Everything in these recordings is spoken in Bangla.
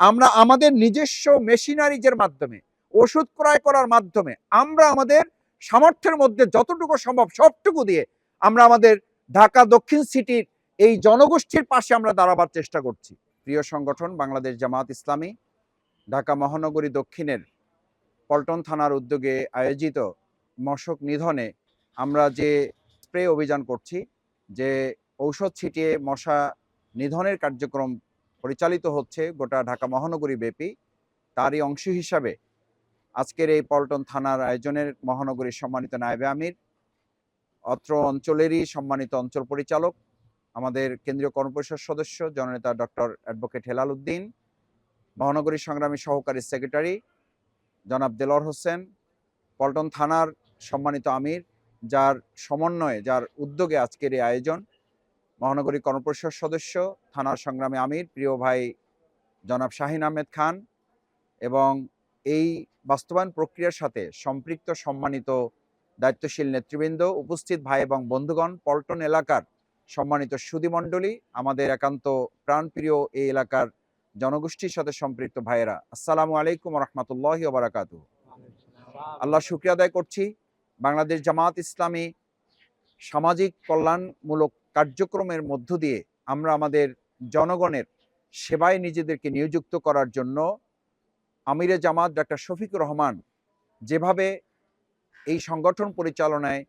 আমরা আমাদের নিজস্ব মেশিনারিজের মাধ্যমে, ওষুধ ক্রয় করার মাধ্যমে, আমরা আমাদের সামর্থ্যের মধ্যে যতটুকু সম্ভব সবটুকু দিয়ে আমরা আমাদের ঢাকা দক্ষিণ সিটির এই জনগোষ্ঠীর পাশে আমরা দাঁড়াবার চেষ্টা করছি। প্রিয় সংগঠন, বাংলাদেশ জামাত ইসলামী, ঢাকা মহানগরী দক্ষিণের পল্টন থানার উদ্যোগে আয়োজিত মশক নিধনে আমরা যে স্প্রে অভিযান করছি, যে ঔষধ ছিটিয়ে মশা নিধনের কার্যক্রম পরিচালিত হচ্ছে গোটা ঢাকা মহানগরী ব্যাপী। তারই অংশ হিসাবে আজকের এই পল্টন থানার আয়োজনের মহানগরীর সম্মানিত নায়েবে আমির, অত্র অঞ্চলেরই সম্মানিত অঞ্চল পরিচালক, আমাদের কেন্দ্রীয় কর্মপরিষদ সদস্য জননেতা ডক্টর অ্যাডভোকেট হেলাল উদ্দিন মহানগরী সংগ্রামী সহকারী সেক্রেটারি জনাব দেলর হোসেন, পল্টন থানার সম্মানিত আমির, যার সমন্বয়ে, যার উদ্যোগে আজকের এই আয়োজন। মহানগরী কর্মপরিষদ সদস্য, থানার সংগ্রামী আমির, প্রিয় ভাই জনাব শাহিন আহমেদ খান এবং এই বাস্তবায়ন প্রক্রিয়ার সাথে সম্পৃক্ত সম্মানিত দায়িত্বশীল নেতৃবৃন্দ, উপস্থিত ভাই এবং বন্ধুগণ, পল্টন এলাকার সম্মানিত সুদীমণ্ডলী আমাদের একান্ত প্রাণপ্রিয় এই এলাকার জনগোষ্ঠীর সাথে সম্পৃক্ত ভাইয়েরা। আসসালামু আলাইকুম রহমতুল্লাহ বারাকাত আল্লাহ শুক্রিয়া আদায় করছি। বাংলাদেশ জামাত ইসলামী সামাজিক কল্যাণমূলক কার্যক্রমের মধ্য দিয়ে আমরা আমাদের জনগণের সেবায় নিজেদেরকে নিয়োযুক্ত করার জন্য আমিরে জামাত ডাক্তার শফিকুর রহমান যেভাবে এই সংগঠন পরিচালনায়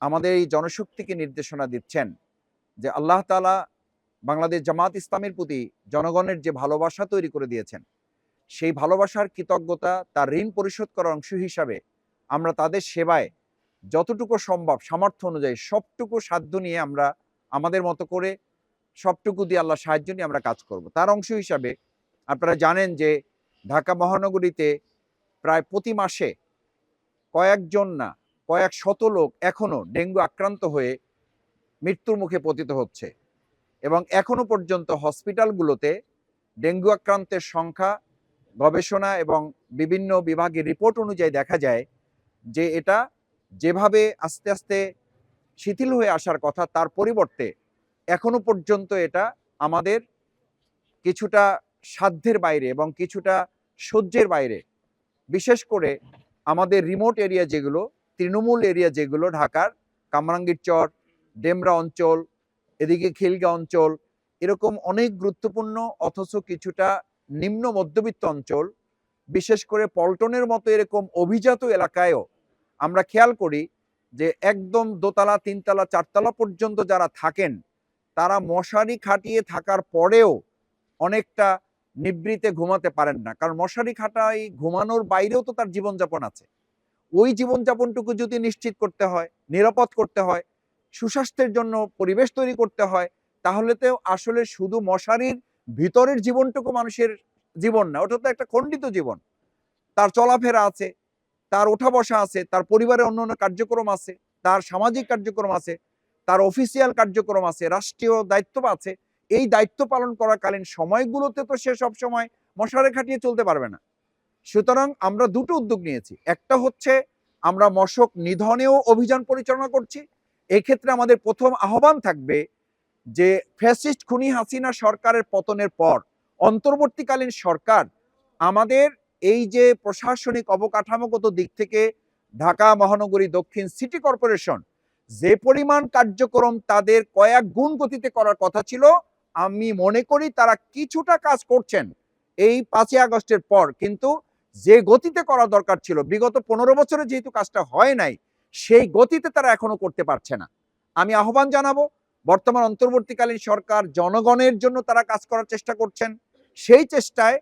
আমাদের এই জনশক্তিকে নির্দেশনা দিচ্ছেন যে আল্লাহ তালা বাংলাদেশ জামাত ইসলামের প্রতি জনগণের যে ভালোবাসা তৈরি করে দিয়েছেন, সেই ভালোবাসার কৃতজ্ঞতা তার ঋণ পরিশোধ করার অংশ হিসাবে আমরা তাদের সেবায় যতটুকু সম্ভব সামর্থ্য অনুযায়ী সবটুকু সাধ্য নিয়ে আমরা আমাদের মতো করে সবটুকু দিয়ে আল্লাহ সাহায্য নিয়ে আমরা কাজ করব। তার অংশ হিসাবে আপনারা জানেন যে ঢাকা মহানগরীতে প্রায় প্রতি মাসে কয়েকজন না, কয়েক শত লোক এখনও ডেঙ্গু আক্রান্ত হয়ে মৃত্যুর মুখে পতিত হচ্ছে এবং এখনও পর্যন্ত হসপিটালগুলোতে ডেঙ্গু আক্রান্তের সংখ্যা, গবেষণা এবং বিভিন্ন বিভাগের রিপোর্ট অনুযায়ী দেখা যায় যে এটা যেভাবে আস্তে আস্তে শিথিল হয়ে আসার কথা, তার পরিবর্তে এখনও পর্যন্ত এটা আমাদের কিছুটা সাধ্যের বাইরে এবং কিছুটা সহ্যের বাইরে। বিশেষ করে আমাদের রিমোট এরিয়া যেগুলো, তৃণমূল এরিয়া যেগুলো, ঢাকার কামরাঙ্গীর চর, ডেমরা অঞ্চল, এদিকে খিলগা অঞ্চল, এরকম অনেক গুরুত্বপূর্ণ অথচ কিছুটা নিম্ন মধ্যবিত্ত অঞ্চল, বিশেষ করে পল্টনের মতো এরকম অভিজাত এলাকায়ও আমরা খেয়াল করি যে একদম দোতলা, তিনতলা, চারতলা পর্যন্ত যারা থাকেন, তারা মশারি খাটিয়ে থাকার পরেও অনেকটা নিবৃতে ঘুমাতে পারেন না। কারণ মশারি খাটাই ঘুমানোর বাইরেও তো তার জীবনযাপন আছে। ওই জীবনযাপনটুকু যদি নিশ্চিত করতে হয়, নিরাপদ করতে হয়, সুস্বাস্থ্যের জন্য পরিবেশ তৈরি করতে হয়, তাহলে তো আসলে শুধু মশারির ভিতরের জীবনটুকু মানুষের জীবন না, ওটা তো একটা খণ্ডিত জীবন। তার চলাফেরা আছে তার ওঠা বসা আছে, তার পরিবারের অন্য অন্য কার্যক্রম আছে, তার সামাজিক কার্যক্রম আছে, তার অফিসিয়াল কার্যক্রম আছে, রাষ্ট্রীয় দায়িত্ব আছে, এই দায়িত্ব পালন করাকালীন সময়গুলোতে তো সে সব সময় মশারে খাটিয়ে চলতে পারবে না। সুতরাং আমরা দুটো উদ্যোগ নিয়েছি। একটা হচ্ছে আমরা মশক নিধনেও অভিযান পরিচালনা করছি। এক্ষেত্রে আমাদের প্রথম আহ্বান থাকবে যে ফ্যাসিস্ট খুনি হাসিনা সরকারের পতনের পর অন্তর্বর্তীকালীন সরকার আমাদের এই যে প্রশাসনিক অবকাঠামোগত দিক থেকে ঢাকা, মহানগরী, দক্ষিণ সিটি কর্পোরেশন যে পরিমাণ কার্যক্রম তাদের কয়েক গুণ গতিতে করার কথা ছিল, আমি মনে করি তারা কিছুটা কাজ করছেন এই পাঁচই আগস্টের পর। কিন্তু যে গতিতে করা দরকার ছিল, বিগত পনেরো বছরে যেহেতু কাজটা হয় নাই, সেই গতিতে তারা এখনও করতে পারছে না। আমি আহ্বান জানাব, বর্তমান অন্তর্বর্তীকালীন সরকার জনগণের জন্য তারা কাজ করার চেষ্টা করছেন। সেই চেষ্টায়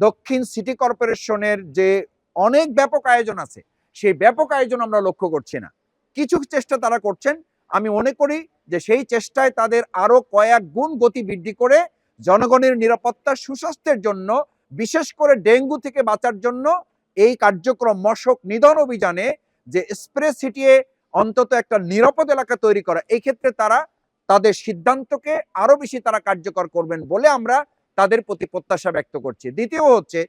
দক্ষিণ সিটি কর্পোরেশনের যে অনেক ব্যাপক আয়োজন আছে, সেই ব্যাপক আয়োজন আমরা লক্ষ্য করছি না। কিছু চেষ্টা তারা করছেন। আমি মনে করি যে সেই চেষ্টায় তাদের আরও কয়েক গুণ গতি বৃদ্ধি করে জনগণের নিরাপত্তা, সুস্বাস্থ্যের জন্য, বিশেষ করে ডেঙ্গু থেকে বাঁচার জন্য এই কার্যক্রম মশক নিধন অভিযানে যে স্প্রে ছিটিয়ে অন্তত একটা নিরাপদ এলাকা তৈরি করা এই ক্ষেত্রে তারা তাদের সিদ্ধান্তকে আরও বেশি তারা কার্যকর করবেন বলে আমরা তাদের প্রতি প্রত্যাশা ব্যক্ত করছি। দ্বিতীয় হচ্ছে,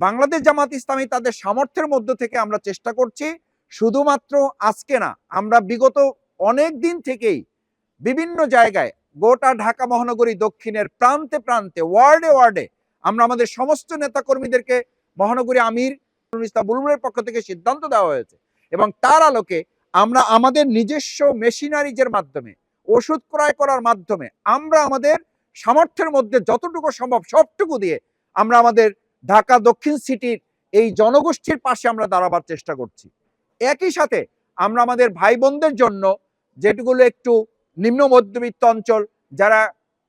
বাংলাদেশ জামাত ইসলামী তাদের সামর্থ্যের মধ্য থেকে আমরা চেষ্টা করছি, শুধুমাত্র আজকে না, আমরা বিগত অনেক দিন থেকেই বিভিন্ন জায়গায়, গোটা ঢাকা মহানগরী দক্ষিণের প্রান্তে প্রান্তে, ওয়ার্ডে ওয়ার্ডে আমরা আমাদের সমস্ত নেতাকর্মীদেরকে মহানগরী আমির ইসলাম বুলবুলের পক্ষ থেকে সিদ্ধান্ত দেওয়া হয়েছে এবং তার আলোকে আমরা আমাদের নিজস্ব মেশিনারিজের মাধ্যমে, ওষুধ ক্রয় করার মাধ্যমে আমরা আমাদের সামর্থ্যের মধ্যে যতটুকু সম্ভব সবটুকু দিয়ে আমরা আমাদের ঢাকা দক্ষিণ সিটির এই জনগোষ্ঠীর পাশে আমরা দাঁড়াবার চেষ্টা করছি। একই সাথে আমরা আমাদের ভাই বোনদের জন্য যেগুলো একটু নিম্ন মধ্যবিত্ত অঞ্চল যারা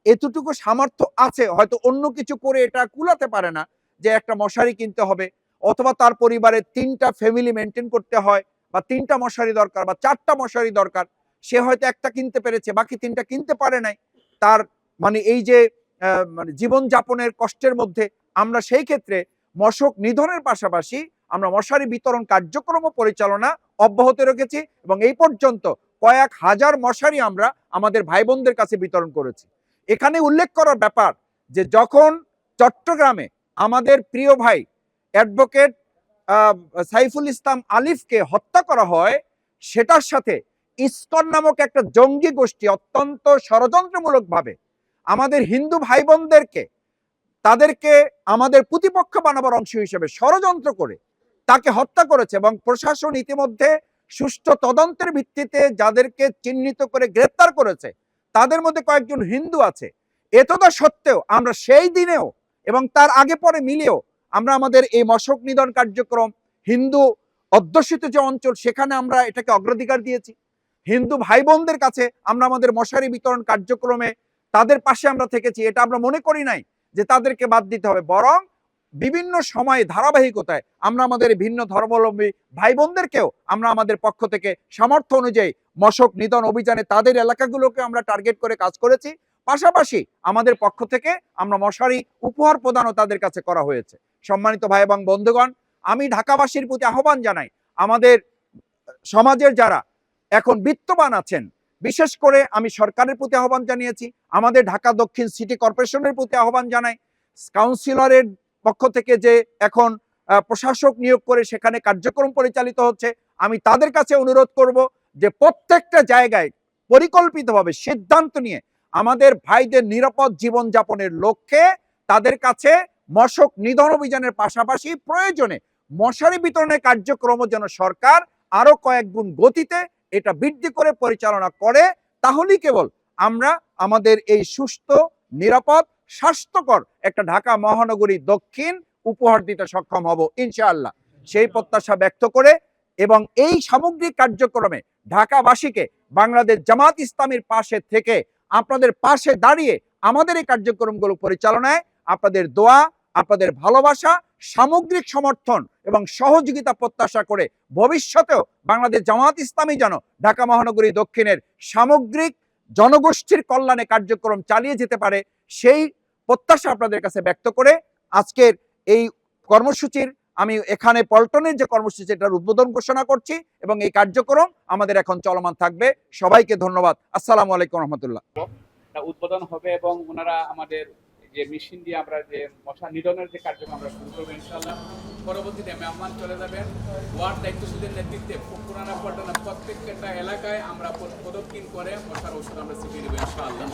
এতটুকু সামর্থ্য আছে, হয়তো অন্য কিছু করে এটা কুলাতে পারে না যে একটা মশারি কিনতে হবে অথবা তার পরিবারের তিনটা ফ্যামিলি মেনটেন করতে হয় বা তিনটা মশারি দরকার বা চারটা মশারি দরকার, সে হয়তো একটা কিনতে পেরেছে, বাকি তিনটা কিনতে পারে নাই, তার মানে এই যে মানে জীবন যাপনের কষ্টের মধ্যে আমরা সেই ক্ষেত্রে মশক নিধনের পাশাপাশি আমরা মশারি বিতরণ কার্যক্রম পরিচালনা অব্যাহত রেখেছি এবং এই পর্যন্ত কয়েক হাজার মশারি আমরা আমাদের ভাই বোনদের কাছে বিতরণ করেছি। এখানে উল্লেখ করার ব্যাপার যে, যখন চট্টগ্রামে আমাদের প্রিয় ভাই অ্যাডভোকেট সাইফুল ইসলাম আলিফকে হত্যা করা হয়, সেটার সাথে ইস্কন নামক একটা জঙ্গি গোষ্ঠী অত্যন্ত ষড়যন্ত্রমূলকভাবে আমাদের হিন্দু ভাই বোনদেরকে তাদেরকে আমাদের প্রতিপক্ষ বানাবার অংশ হিসেবে ষড়যন্ত্র করে তাকে হত্যা করেছে এবং প্রশাসন ইতিমধ্যে সুষ্ঠু তদন্তের ভিত্তিতে যাদেরকে চিহ্নিত করে গ্রেপ্তার করেছে, তাদের মধ্যে কয়েকজন হিন্দু আছে। এতটা সত্ত্বেও আমরা সেই দিনেও এবং তার আগে পরে মিলেও আমরা আমাদের এই মশক নিধন কার্যক্রম, হিন্দু অধ্যুষিত যে অঞ্চল, সেখানে আমরা এটাকে অগ্রাধিকার দিয়েছি। হিন্দু ভাই বোনদের কাছে আমরা আমাদের মশারি বিতরণ কার্যক্রমে তাদের পাশে আমরা থেকেছি, এটা আমরা মনে করি নাই যে তাদেরকে বাদ দিতে হবে। বরং বিভিন্ন সময়ে ধারাবাহিকতায় আমরা আমাদের ভিন্ন ধর্মাবলম্বী ভাই বোনদেরকেও আমরা আমাদের পক্ষ থেকে সামর্থ্য অনুযায়ী মশক নিধন অভিযানে তাদের এলাকাগুলোকে আমরা টার্গেট করে কাজ করেছি। পাশাপাশি আমাদের পক্ষ থেকে আমরা মশারি উপহার প্রদানও তাদের কাছে করা হয়েছে। সম্মানিত ভাই এবং বন্ধুগণ, আমি ঢাকাবাসীর প্রতি আহ্বান জানাই, আমাদের সমাজের যারা এখন বিত্তবান আছেন বিশেষ করে আমি সরকারের প্রতি আহ্বান জানিয়েছি, আমাদের ঢাকা দক্ষিণ সিটি কর্পোরেশনের প্রতি আহ্বান জানাই। কাউন্সিলরের পক্ষ থেকে যে এখন প্রশাসক নিয়োগ করে সেখানে কার্যক্রম পরিচালিত হচ্ছে, আমি তাদের কাছে অনুরোধ করব যে প্রত্যেকটা জায়গায় পরিকল্পিতভাবে সিদ্ধান্ত নিয়ে আমাদের ভাইদের নিরাপদ জীবন যাপনের লক্ষ্যে তাদের কাছে মশক নিধন অভিযানের পাশাপাশি প্রয়োজনে মশারি বিতরণের কার্যক্রম যেন সরকার আরও কয়েক গুণ গতিতে এটা বৃদ্ধি করে পরিচালনা করে, তাহলেই কেবল আমরা আমাদের এই সুস্থ, নিরাপদ, স্বাস্থ্যকর একটা ঢাকা মহানগরী দক্ষিণ উপহার দিতে সক্ষম হব, ইনশাআল্লাহ। সেই প্রত্যাশা ব্যক্ত করে এবং এই সামগ্রিক কার্যক্রমে ঢাকাবাসীকে বাংলাদেশ জামাত ইসলামীর পাশে থেকে আপনাদের পাশে দাঁড়িয়ে আমাদের এই কার্যক্রমগুলো পরিচালনায় আপনাদের দোয়া আপনাদের ভালোবাসা, সামগ্রিক সমর্থন এবং সহযোগিতা প্রত্যাশা করে ভবিষ্যতেও বাংলাদেশ জামাত ইসলামী যেন ঢাকা মহানগরী দক্ষিণের সামগ্রিক জনগোষ্ঠীর কল্যাণে কার্যক্রম চালিয়ে যেতে পারে, সেই প্রত্যাশা আপনাদের কাছে ব্যক্ত করে আজকের এই কর্মসূচির, আমি এখানে পল্টনের যে কর্মসূচি এটার উদ্বোধন ঘোষণা করছি এবং এই কার্যক্রম আমাদের এখন চলমান থাকবে। সবাইকে ধন্যবাদ। আসসালামু আলাইকুম রহমতুল্লাহ। উদ্বোধন হবে এবং ওনারা আমাদের যে মেশিন দিয়ে আমরা যে মশা নিধনের যে কার্যক্রম আমরা শুরু করব ইনশাল্লাহ পরবর্তীতে মেহমান চলে যাবেন ওয়ার্ড দায়িত্বশীলদের নেতৃত্বে পুরানা পল্টনা প্রত্যেকটা এলাকায় আমরা পদ- পদক্ষিণ করে মশার ওষুধ আমরা ছিটিয়ে দেবো ইনশাআল্লাহ